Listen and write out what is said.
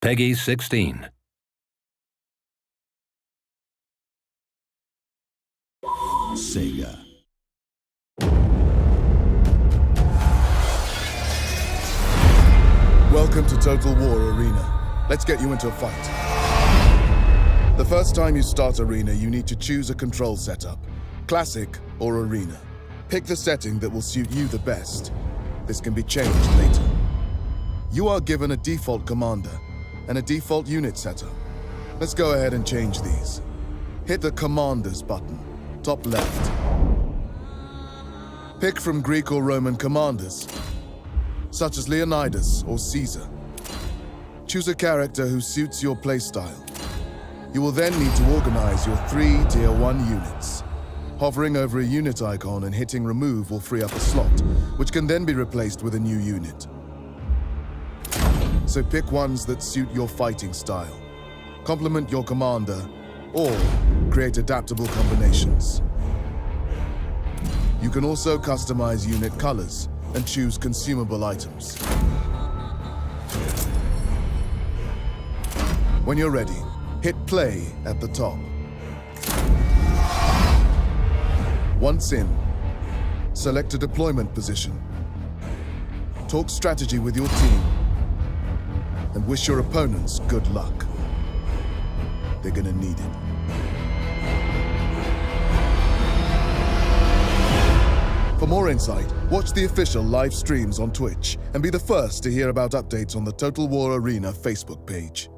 Peggy 16. Sega. Welcome to Total War Arena. Let's get you into a fight. The first time you start Arena, you need to choose a control setup Classic or Arena. Pick the setting that will suit you the best. This can be changed later. You are given a default commander and a default unit setup. Let's go ahead and change these. Hit the Commanders button, top left. Pick from Greek or Roman commanders, such as Leonidas or Caesar. Choose a character who suits your playstyle. You will then need to organize your three Tier 1 units. Hovering over a unit icon and hitting remove will free up a slot, which can then be replaced with a new unit. So pick ones that suit your fighting style, complement your commander, or create adaptable combinations. You can also customize unit colors and choose consumable items. When you're ready, hit play at the top. Once in, select a deployment position. Talk strategy with your team and wish your opponents good luck. They're gonna need it. For more insight, watch the official live streams on Twitch and be the first to hear about updates on the Total War Arena Facebook page.